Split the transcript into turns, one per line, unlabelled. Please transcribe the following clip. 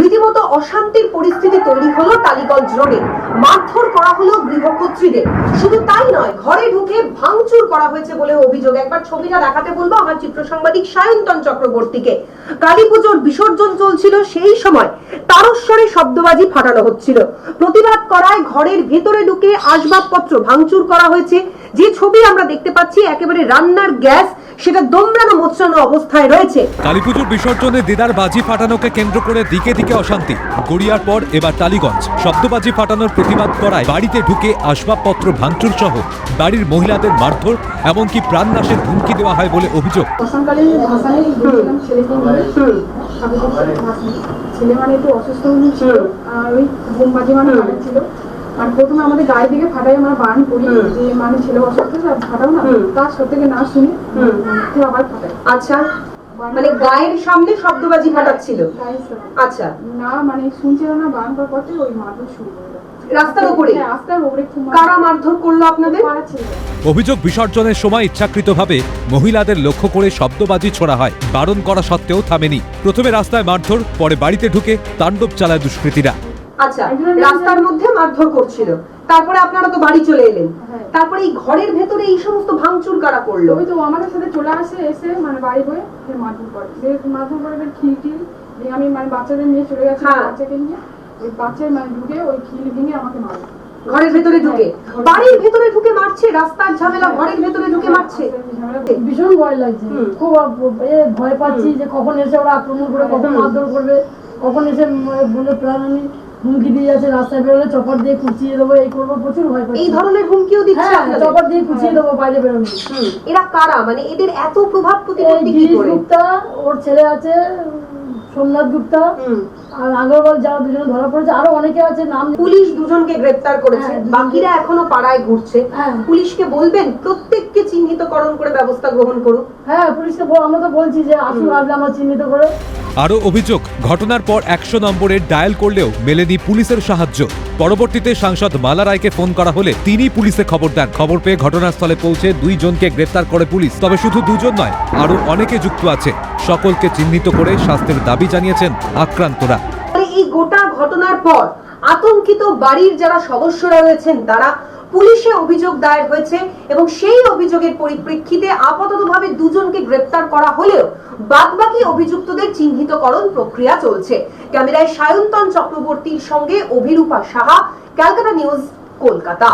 রীতিমতো অশান্তির পরিস্থিতি তৈরি হলো টালিগঞ্জ রোডে। মারধর করা হলো গৃহকর্ত্রীদের। শুধু তাই নয়, ঘরে ঢুকে ভাঙচুর করা হয়েছে বলে অভিযোগ। একবার ছবিটা দেখাতে বলব আমার চিত্র সাংবাদিক সায়ন্তন চক্রবর্তীকে। কালী পুজোর বিসর্জন চলছিল সেই সময়। তারস্বরে শব্দবাজি ফাটানো হচ্ছিল। প্রতিবাদ করায় ঘরের ভেতরে ঢুকে আসবাবপত্র ভাঙচুর করা হয়েছে। যে ছবি আমরা দেখতে পাচ্ছি একেবারে রান্নার গ্যাস সেটা দমড়ানো মোচড়ানো অবস্থায় রয়েছে।
কালীপুজোর বিসর্জনে দেদার বাজি ফাটানোকে কেন্দ্র করে দিকে দিকে অশান্তি। গড়িয়ার পর এবার টালিগঞ্জ। শব্দবাজি ফাটানোর প্রতিবাদ করায় বাড়িতে ঢুকে আসবাবপত্র ভাঙচুর সহ বাড়ির মহিলাদের মারধর এমনকি প্রাণনাশের হুমকি দেওয়া হয় বলে অভিযোগ।
ছেলে মানে একটু অসুস্থ আর ওই বোমবাজি মানে ফাটাচ্ছিল আর প্রথমে আমাদের গায়ে দিকে ফাটাই আমরা বারণ করি যে মানে ছেলে অসুস্থ ফাটাও না। তার সত্যি না শুনে কেউ আবার ফাটাই
আচ্ছা মানে গায়ের সামনে শব্দবাজি ফাটাচ্ছিল। আচ্ছা।
না মানে শুনছিল না বারণ করার পর ওই মারধর শুরু করে
রাস্তার উপরে?
হ্যাঁ, রাস্তার উপরে
কারা মারধর করল আপনাদের?
অভিযোগ বিসর্জনের সময় ইচ্ছাকৃতভাবে মহিলাদের লক্ষ্য করে শব্দবাজি ছোড়া হয়। বারণ করা সত্ত্বেও থামেনি। প্রথমে রাস্তায় মারধর পরে বাড়িতে ঢুকে তাণ্ডব চালায় দুষ্কৃতীরা।
আচ্ছা রাস্তার মধ্যে মারধর করছিল। তারপরে আপনারা তো বাড়ি চলে এলেন।
হ্যাঁ।
তারপরে এই ঘরের ভেতরে এই সমস্ত ভাঙচুর কারা করল?
ওই তো আমাদের সাথে চলে আসে এসে মানে বাড়ি হয়ে মারধর করে। মারধর করে আমি মানে বাচ্চাদের নিয়ে চলে গেছি
হ্যাঁ।
বাচ্চাকে নিয়ে। ওই বাচ্চার মানে ঢুকে ওই খিল ভেঙে আমাকে মারে
ঘরের ভেতরে ঢুকে?
হ্যাঁ।
বাড়ির ভেতরে ঢুকে মারছে? রাস্তার ঝামেলা ঘরের ভেতরে ঢুকে মারছে?
ভীষণ ভয় লাগছে। খুব ভয় পাচ্ছি যে কখন এসে ওরা আক্রমণ করে কখন মারধর করবে কখন এসে বলে প্রাণানি হুমকি দিয়ে যাচ্ছে রাস্তায় বেরোলে চপর দিয়ে কুচিয়ে দেবো এই করব প্রচুর ভয় পাচ্ছি।
এই ধরনের হুমকিও দিচ্ছে
হ্যাঁ চপর দিয়ে কুচিয়ে দেবো বাইরে বেরোলে।
এরা কারা? মানে এদের এত প্রভাব প্রতিপত্তি কি করে?
গুপ্তা ওর ছেলে আছে সোমনাথ গুপ্তা আর আগরওয়াল যারা দুজনে ধরা পড়েছে আরও অনেকে আছে নাম
পুলিশ দুজনকে গ্রেপ্তার করেছে
হ্যাঁ,
বাকিরা এখনও পাড়ায় ঘুরছে।
হ্যাঁ।
পুলিশকে বলবেন প্রত্যেককে চিহ্নিতকরণ করে ব্যবস্থা গ্রহণ করুন।
হ্যাঁ পুলিশকে আমরা তো বলছি যে আসুন আসলে আমরা চিহ্নিত করে
আরও অভিযোগ, ঘটনার পর একশো নম্বরে ডায়াল করলেও মেলেনি পুলিশের সাহায্য। পরবর্তীতে সাংসদ মালা রায়কে ফোন করা হলে তিনি পুলিশে খবর দেন। খবর পেয়ে ঘটনাস্থলে পৌঁছে দুই জনকে গ্রেপ্তার করে পুলিশ। তবে শুধু দুজন নয়, আরও অনেকে যুক্ত আছে। সকলকে চিহ্নিত করে শাস্তির দাবি জানিয়েছেন আক্রান্তরা।
এই গোটা ঘটনার পর আতঙ্কিত বাড়ির যারা সদস্যরা রয়েছেন, তারা পুলিশে অভিযোগ দায়ের হয়েছে এবং সেই অভিযোগের পরিপ্রেক্ষিতে আপাততভাবে দুজনকে গ্রেপ্তার করা হলেও বাদবাকি অভিযুক্তদের চিহ্নিতকরণ প্রক্রিয়া চলছে। ক্যামেরায় সায়ন্তন চক্রবর্তীর সঙ্গে অভিরূপা সাহা, ক্যালকাটা নিউজ, কলকাতা।